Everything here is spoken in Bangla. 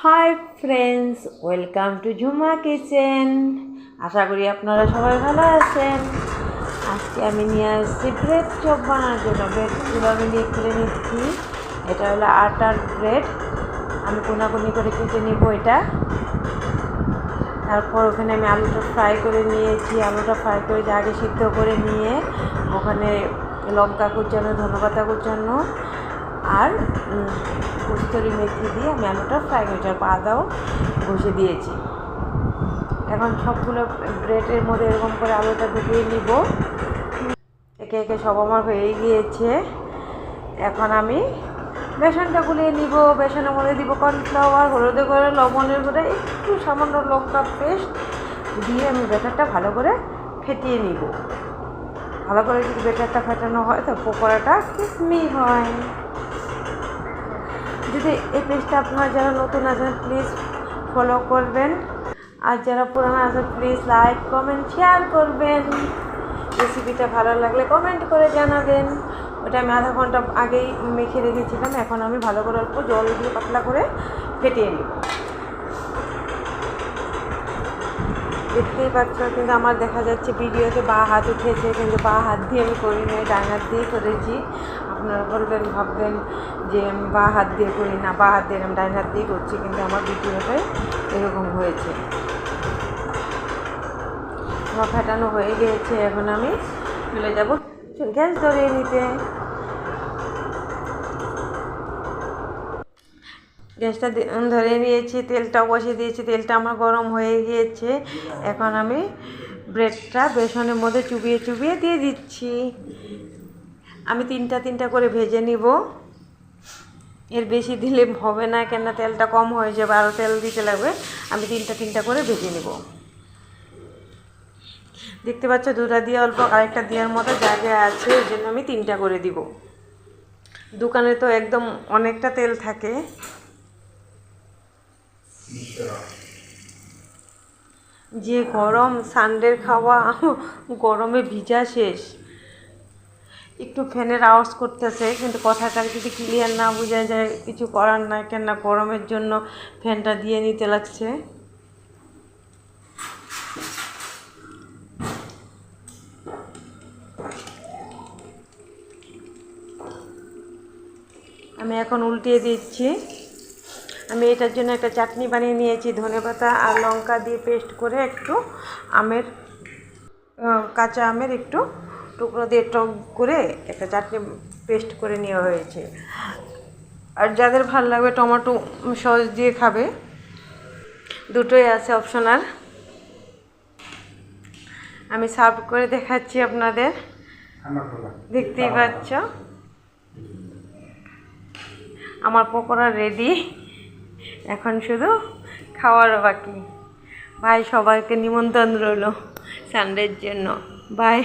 Hi friends welcome to Jhuma kitchen আশা করি আপনারা সবাই ভালো আছেন। আজকে আমি নিয়ে আসছি ব্রেড চপ বানানোর জন্য। ব্রেডগুলো আমি নিয়ে খুলে নিচ্ছি? এটা হলো আটার ব্রেড আমি কোনাকুনি করে কেটে নিব এটা। তারপর ওখানে আমি আলুটা ফ্রাই করে নিয়েছি। আলুটা ফ্রাই করে আগে সিদ্ধ করে নিয়ে, ওখানে লঙ্কা কুচানো, ধনেপাতা কুচানো আর কস্তুরি মেথি দিয়ে আমি আলুটা ফ্রাই করেছি, আর আদাও ঘষে দিয়েছি। এখন সবগুলো ব্রেডের মধ্যে এরকম করে আলুটা ঢুকিয়ে নিব। একে একে সব আমার হয়ে গিয়েছে। এখন আমি বেসনটা গুলিয়ে নিব। বেসনের মধ্যে দিব কর্নফ্লাওয়ার, হলুদে করে লবণের করে একটু সামান্য লঙ্কা পেস্ট দিয়ে আমি বেটারটা ভালো করে ফেটিয়ে নিব। ভালো করে যদি বেটারটা ফেটানো হয় তো পকোড়াটা কিসমি হয়। যদি এই পেজটা আপনারা যারা নতুন আছেন প্লিজ ফলো করবেন। আর যারা পুরানো আছেন প্লিজ লাইক কমেন্ট শেয়ার করবেন। রেসিপিটা ভালো লাগলে কমেন্ট করে জানাবেন। ওটা আমি আধা ঘণ্টা আগেই মেখে রেখেছিলাম, এখন আমি ভালো করে অল্প জল দিয়ে পাতলা করে ফেটিয়ে নিব। দেখতেই পাচ্ছ, কিন্তু আমার দেখা যাচ্ছে ভিডিওতে বা হাত উঠেছে কিন্তু বা হাত দিয়ে আমি করিনি ডান হাত দিয়ে করেছি। আপনারা বলবেন, ভাববেন যে আমি বা হাত দিয়ে করি না বা হাত দিয়ে ডান হাত দিয়ে করছি, কিন্তু আমার ভিডিওটাই এরকম হয়েছে। আমার ফাটানো হয়ে গিয়েছে, এখন আমি চলে যাব। গ্যাস ধরিয়ে নিতে। গ্যাসটা ধরে নিয়েছি, তেলটাও বসিয়ে দিয়েছি, তেলটা আমার গরম হয়ে গিয়েছে। এখন আমি ব্রেডটা বেসনের মধ্যে চুবিয়ে চুবিয়ে দিয়ে দিচ্ছি। আমি তিনটা তিনটা করে ভেজে নিব। এর বেশি দিলে হবে না কেন তেলটা কম হয়ে যাবে আরও তেল দিতে লাগবে। আমি তিনটা তিনটা করে ভেজে নিব। দেখতে পাচ্ছ, দুটা দিয়ে অল্প আরেকটা দেওয়ার মতো জায়গা আছে ওই জন্য আমি তিনটা করে দিব। দোকানে তো একদম অনেকটা তেল থাকে। যে গরম সানডের খাওয়া, গরমে ভিজা শেষ। একটু ফ্যানের আওয়াজ করতেছে, কিন্তু কথাটা যদি ক্লিয়ার না বোঝা যায়, কিছু করার না কেন না গরমের জন্য ফ্যানটা দিয়ে নিতে লাগছে। আমি এখন উল্টিয়ে দিচ্ছি। আমি এটার জন্য একটা চাটনি বানিয়ে নিয়েছি ধনেপাতা আর লঙ্কা দিয়ে পেস্ট করে একটু আমের কাঁচা আমের একটু টুকরো দিয়ে টক করে একটা চাটনি পেস্ট করে নেওয়া হয়েছে। আর যাদের ভালো লাগবে টমেটো সস দিয়ে খাবে দুটোই আছে অপশনাল। আমি সার্ভ করে দেখাচ্ছি আপনাদের। দেখতেই পাচ্ছ? আমার পকোড়া রেডি এখন শুধু খাওয়ার বাকি। ভাই সবাইকে নিমন্ত্রণ রইল। সানডের জন্য। বাই